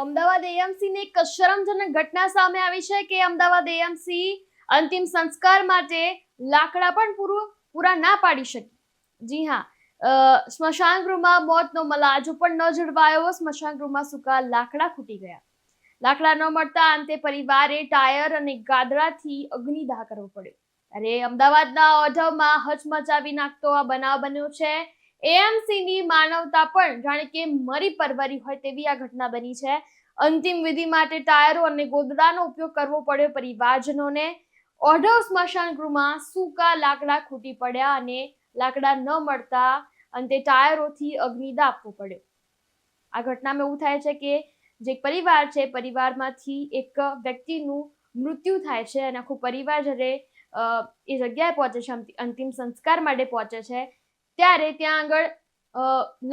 Ahmedabad AMC ની એક શરમજનક ઘટના સામે આવી છે કે અમદાવાદ એએમસી અંતિમ સંસ્કાર માટે લાકડા પણ પૂરું પૂરા ના પાડી શકી. જી હા સ્મશાન ગૃહમાં મોતનો મલાજો પણ ન જળવાયો સ્મશાન ગૃહમાં સૂકા લાકડા ખૂટી ગયા. લાકડા ન મળતા અંતે પરિવારે ટાયર અને ગાદડાથી અગ્નિદાહ કરવો પડ્યો. અરે, અમદાવાદના ઓઢવમાં હચમચાવી નાખતો આ બનાવ બન્યો છે. AMC ની માનવતા પણ જાણે કે મરી પરવરી હોય તેવી આ ઘટના બની છે. અંતિમ વિધિ માટે ટાયરો અને ગોદડાનો ઉપયોગ કરવો પડ્યો પરિવારજનોને. ઓઢવ સ્મશાન ગૃહમાં સૂકા લાકડા ખૂટી પડ્યા અને લાકડા ન મળતા અંતે ટાયરોથી અગ્નિદા આપવો પડ્યો. આ ઘટનામાં એવું થાય છે કે જે પરિવાર છે, પરિવારમાંથી એક વ્યક્તિનું મૃત્યુ થાય છે અને આખું પરિવાર જ્યારે એ જગ્યાએ પહોંચે છે અંતિ- અંતિમ સંસ્કાર માટે પહોંચે છે ત્યારે ત્યાં આગળ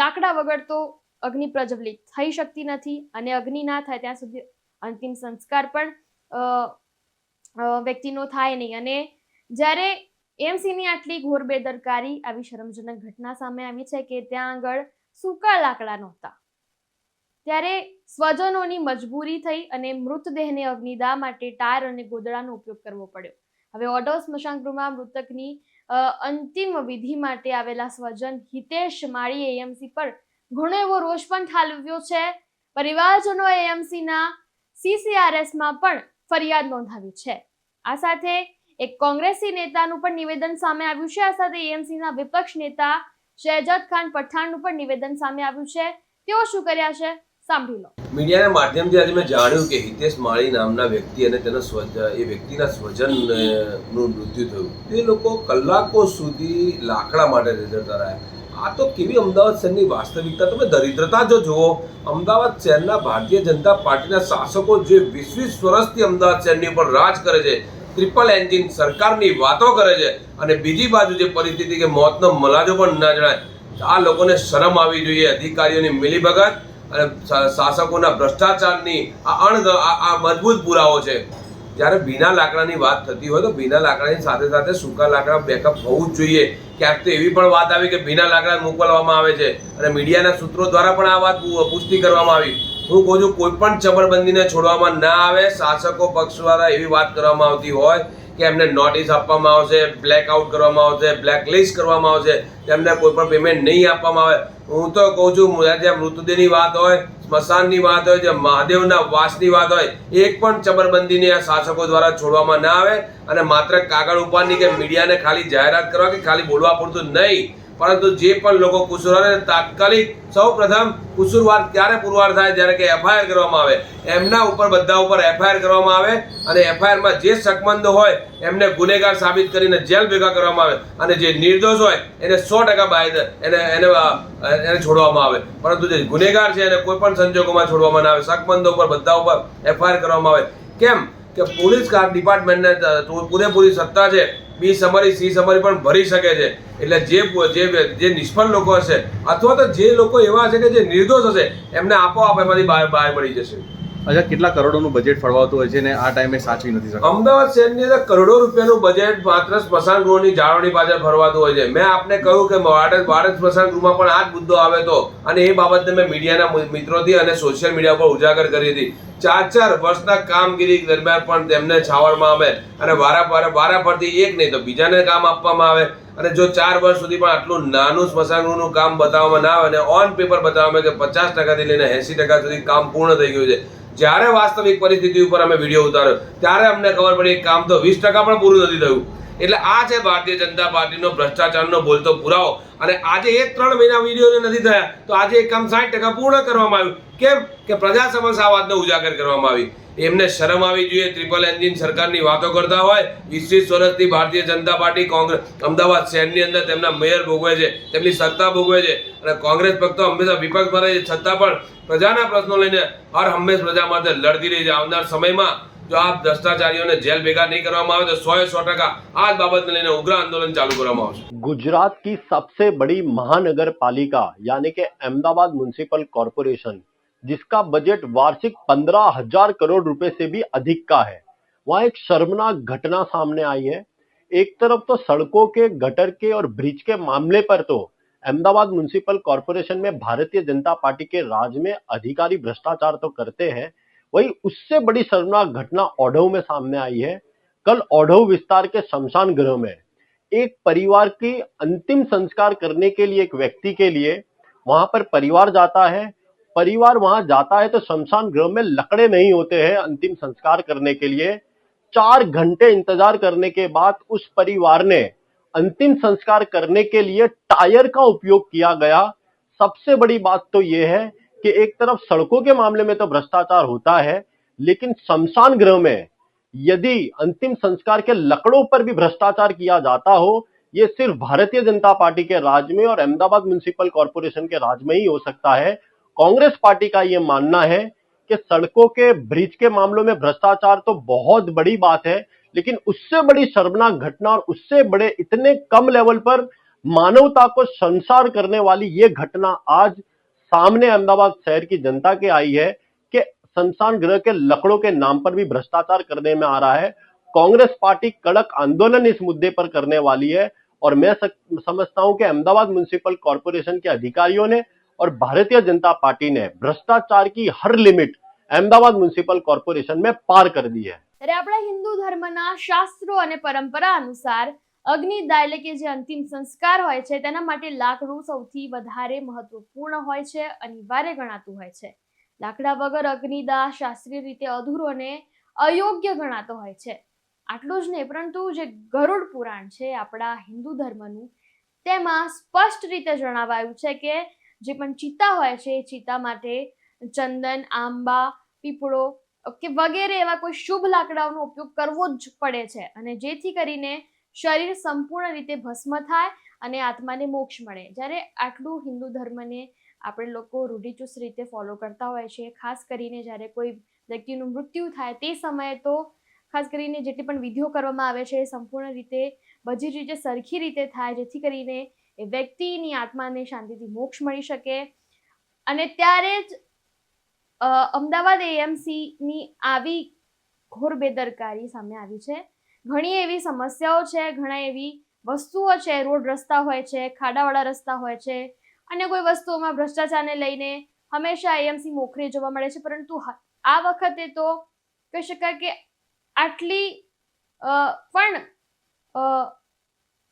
લાકડા વગર તો અગ્નિ પ્રજ્વલિત થઈ શકતી નથી અને અગ્નિ ના થાય ત્યાં સુધી અંતિમ સંસ્કાર પણ વ્યક્તિનો થાય નહીં. અને જ્યારે એમસીની આટલી ઘોર બેદરકારી આવી શરમજનક ઘટના સામે આવી છે કે ત્યાં આગળ સૂકા લાકડા નહોતા. ત્યારે સ્વજનોની મજબૂરી થઈ અને મૃતદેહને અગ્નિદા માટે ટાયર અને ગોદડાનો ઉપયોગ કરવો પડ્યો. હવે ઓડો સ્મશાન ગૃહમાં મૃતકની અંતિમ વિધિ માટે આવેલા સ્વજન હિતેશ માળી એએમસી પર ઘણો એવો રોષ પણ ઠાલવ્યો છે. પરિવારજનો એએમસીના સીસીઆરએસમાં પણ ફરિયાદ નોંધાવી છે. આ સાથે એક કોંગ્રેસી નેતાનું પણ નિવેદન સામે આવ્યું છે. આ સાથે એએમસીના વિપક્ષ નેતા શહેજાદ ખાન પઠાણનું પણ નિવેદન સામે આવ્યું છે. તેઓ શું કર્યા છે? સાંભળી લો. મીડિયાના માધ્યમથી આજે મેં જાણ્યું કે હિતેશ માળી નામના વ્યક્તિ અને તેના સ્વજ, એ વ્યક્તિના સ્વજનનું મૃત્યુ થયું. તે લોકો કલાકો સુધી લાકડા માટે રેઝરતા રહ્યા. આ તો કેવી અમદાવાદ શહેરની વાસ્તવિકતા? તમે દરિદ્રતા જો જુઓ, અમદાવાદ શહેરના ભારતીય જનતા પાર્ટીના શાસકો જે વીસ વર્ષથી અમદાવાદ શહેરની ઉપર રાજ કરે છે ટ્રિપલ એન્જિન સરકારની વાતો કરે છે, અને બીજી બાજુ જે પરિસ્થિતિ કે મોતનો મલાજો પણ ના જણાય આ લોકોને શરમ આવી જોઈએ, અધિકારીઓની મિલીભગત અને શાસકોના ભ્રષ્ટાચારની આ અણગ આ મજબૂત પુરાવો છે. જ્યારે ભીના લાકડાની વાત થતી હોય તો ભીના લાકડાની સાથે સાથે સૂકા લાકડા બેકઅપ હોવું જ જોઈએ. ક્યાંક તો એવી પણ વાત આવી કે ભીના લાકડા મોકલવામાં આવે છે અને મીડિયાના સૂત્રો દ્વારા પણ આ વાત પુષ્ટિ કરવામાં આવી. હું કહું છું કોઈ પણ ચબરબંધીને છોડવામાં ના આવે. શાસકો પક્ષ દ્વારા એવી વાત કરવામાં આવતી હોય કે એમને નોટિસ આપવામાં આવશે બ્લેક આઉટ કરવામાં આવશે બ્લેક લિસ્ટ કરવામાં આવશે તેમને કોઈ પણ પેમેન્ટ નહીં આપવામાં આવે. હું તો કહું છું, જ્યાં મૃતદેહની વાત હોય, સ્મશાનની વાત હોય જે મહાદેવના વાસની વાત હોય, એક પણ ચબરબંધીને આ શાસકો દ્વારા છોડવામાં ના આવે અને માત્ર કાગળ ઉપરની કે મીડિયાને ખાલી જાહેરાત કરવા કે ખાલી બોલવા પૂરતું નહીં. પરંતુ જે પણ લોકો કુસુરવારે તાત્કાલિક સૌ પ્રથમ કુસુરવાર ક્યારે પુરવાર થાય જ્યારે કે એફઆઈઆર કરવામાં આવે? એમના ઉપર, બધા ઉપર એફઆઈઆર કરવામાં આવે અને એફઆઈઆરમાં જે શકમંદ હોય એમને ગુનેગાર સાબિત કરીને જેલ ભેગા કરવામાં આવે અને જે નિર્દોષ હોય એને સો ટકા બાય એને એને એને છોડવામાં આવે. પરંતુ જે ગુનેગાર છે એને કોઈ પણ સંજોગોમાં છોડવામાં ના આવે. શકમંદો ઉપર, બધા ઉપર એફઆઈઆર કરવામાં આવે. કેમ? કે પોલીસ ડિપાર્ટમેન્ટને પૂરેપૂરી સત્તા છે. બી સમરી સી સમરી પણ ભરી શકે છે. એટલે જે જે જે નિષ્ફળ લોકો હશે અથવા તો જે લોકો એવા હશે કે જે નિર્દોષ હશે એમને આપોઆપ એમાંથી બહાર બહાર મળી જશે. અચ્છા કેટલા કરોડોનું બજેટ ફળવાતું હોય છે ને આ ટાઈમે સાચવી નથી શકતા? અમદાવાદ શહેરની અંદર કરોડો રૂપિયાનું બજેટ માત્ર સ્મશાન ગૃહની જાળવણી પાછળ ફરવાતું હોય છે. મેં આપને કહ્યું કે વાડજ વાડજ સ્મશાન ગૃહમાં પણ આ જ મુદ્દો આવે તો. અને એ બાબતને મેં મીડિયાના મિત્રોથી અને સોશિયલ મીડિયા પર ઉજાગર કરી હતી. ચાર ચાર વર્ષના કામગીરી દરમિયાન પણ તેમને છાવરમાં આવે અને વારા વારા પરથી એક નહીં તો બીજાને કામ આપવામાં આવે. અને જો ચાર વર્ષ સુધી પણ આટલું નાનું સ્મશાનગૃહનું કામ બતાવવામાં ના આવે અને ઓન પેપર બતાવવામાં કે પચાસ ટકાથી લઈને એંસી ટકા સુધી કામ પૂર્ણ થઈ ગયું છે. જ્યારે વાસ્તવિક પરિસ્થિતિ ઉપર અમે વીડિયો ઉતાર્યો, ત્યારે અમને ખબર પડી કામ તો વીસ ટકા પણ પૂરું નથી થયું. એટલે આ છે ભારતીય જનતા પાર્ટીનો ભ્રષ્ટાચારનો બોલતો પુરાવો. અને આજે એ ત્રણ મહિના વીડિયો નથી થયા, તો આજે એ કામ સાઠ ટકા પૂર્ણ કરવામાં આવ્યું. કેમ? કે પ્રજા સમક્ષ આ વાતને ઉજાગર કરવામાં આવી. એમને શરમ આવી જોઈએ ટ્રિપલ એન્જિન સરકારની વાતો કરતા હોય વીસ વર્ષથી ભારતીય જનતા પાર્ટી કોંગ્રેસ અમદાવાદ શહેરની અંદર તેમના મેયર ભોગવે છે, તેમની સત્તા ભોગવે છે. અને કોંગ્રેસ ભક્તો હંમેશા વિપક્ષમાં રહે છે, છતાં પણ પ્રજાના પ્રશ્નો લઈને હર હંમેશ પ્રજા માટે લડતી રહી છે. આવનાર સમયમાં જો આ ભ્રષ્ટાચારીઓને જેલ ભેગા નહીં કરવામાં આવે તો સો સો ટકા આ જ બાબતને લઈને ઉગ્ર આંદોલન ચાલુ કરવામાં આવશે गुजरात की सबसे बड़ी महानगर पालिका यानी कि अहमदाबाद म्युनिसिपल कॉरपोरेशन जिसका बजट वार्षिक पंद्रह हजार करोड़ रुपए से भी अधिक का है वहां एक शर्मनाक घटना सामने आई है एक तरफ तो सड़कों के गटर के और ब्रिज के मामले पर तो अहमदाबाद म्यूनिसिपल कॉरपोरेशन में भारतीय जनता पार्टी के राज में अधिकारी भ्रष्टाचार तो करते हैं वही उससे बड़ी शर्मनाक घटना ओढ़व में सामने आई है। कल ओढ़व विस्तार के शमशान गृह में एक परिवार की अंतिम संस्कार करने के लिए एक व्यक्ति के लिए वहाँ पर परिवार जाता है। परिवार वहाँ जाता है तो शमशान गृह में लकड़े नहीं होते हैं अंतिम संस्कार करने के लिए। चार घंटे इंतज़ार करने के बाद उस परिवार ने अंतिम संस्कार करने के लिए टायर का उपयोग किया गया। सबसे बड़ी बात तो यह है कि एक तरफ़ सड़कों के मामले में तो भ्रष्टाचार होता है, लेकिन शमशान गृह में यदि अंतिम संस्कार के लकड़ों पर भी भ्रष्टाचार किया जाता हो, ये सिर्फ़ भारतीय जनता पार्टी के राज में और अहमदाबाद म्यूनिसिपल कॉरपोरेशन के राज में ही हो सकता है। कांग्रेस पार्टी का ये मानना है कि सड़कों के ब्रिज के मामलों में भ्रष्टाचार तो बहुत बड़ी बात है, लेकिन उससे बड़ी शर्मनाक घटना और उससे बड़े इतने कम लेवल पर मानवता को संसार करने वाली ये घटना आज सामने अहमदाबाद शहर की जनता के आई है कि शमशान गृह के लकड़ों के नाम पर भी भ्रष्टाचार करने में आ रहा है कांग्रेस पार्टी कड़क आंदोलन इस मुद्दे पर करने वाली है और मैं सक- समझता हूं कि अहमदाबाद म्यूनिसिपल कॉरपोरेशन के अधिकारियों ने और भारतीय जनता पार्टी ने भ्रष्टाचार की हर लिमिट अहमदाबाद म्यूनिसिपल कॉरपोरेशन में पार कर दी है ત્યારે આપણા હિન્દુ ધર્મના શાસ્ત્રો અને પરંપરા અનુસાર અગ્નિદાહ એટલે કે જે અંતિમ સંસ્કાર હોય છે, તેના માટે લાકડું સૌથી વધારે મહત્વપૂર્ણ હોય છે, અનિવાર્ય ગણાતું હોય છે. લાકડા વગર અગ્નિદાહ શાસ્ત્રીય રીતે અધૂરો અને અયોગ્ય ગણાતો હોય છે. આટલું જ નહીં, પરંતુ જે ગરુડ પુરાણ છે, આપણા હિન્દુ ધર્મનું, તેમાં સ્પષ્ટ રીતે જણાવાયું છે કે જે પણ ચિતા હોય છે, એ ચિતા માટે ચંદન, આંબા, પીપળો કે વગેરે એવા કોઈ શુભ લાકડાઓનો ઉપયોગ કરવો જ પડે છે. અને જેથી કરીને શરીર સંપૂર્ણ રીતે ભસ્મ થાય અને આત્માને મોક્ષ મળે. જ્યારે આટલું હિન્દુ ધર્મને આપણે લોકો રૂઢિચુસ્ત રીતે ફોલો કરતા હોય છે, ખાસ કરીને જ્યારે કોઈ વ્યક્તિનું મૃત્યુ થાય તે સમયે તો ખાસ કરીને જેટલી પણ વિધિઓ કરવામાં આવે છે સંપૂર્ણ રીતે બધી રીતે સરખી રીતે થાય, જેથી કરીને એ વ્યક્તિની આત્માને શાંતિથી મોક્ષ મળી શકે. અને ત્યારે જ અમદાવાદ એએમસીની આવી ઘોર બેદરકારી સામે આવી છે. ઘણી એવી સમસ્યાઓ છે, ઘણા એવી વસ્તુઓ છે, રોડ રસ્તા હોય છે, ખાડાવાળા રસ્તા હોય છે અને કોઈ વસ્તુઓમાં ભ્રષ્ટાચારને લઈને હંમેશા એએમસી મોખરે જોવા મળે છે, પરંતુ આ વખતે તો કહી શકાય કે આટલી પણ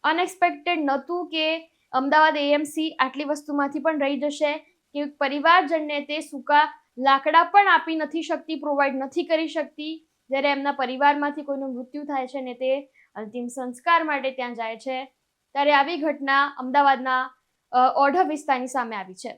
અનએક્સપેક્ટેડ નહોતું કે અમદાવાદ એએમસી આટલી વસ્તુમાંથી પણ રહી જશે, કે પરિવારજનને તે સૂકા લાકડા પણ આપી નથી શકતી પ્રોવાઈડ નથી કરી શકતી. જ્યારે એમના પરિવારમાંથી કોઈનું મૃત્યુ થાય છે ને તે અંતિમ સંસ્કાર માટે ત્યાં જાય છે, ત્યારે આવી ઘટના અમદાવાદના ઓઢવ વિસ્તારની સામે આવી છે.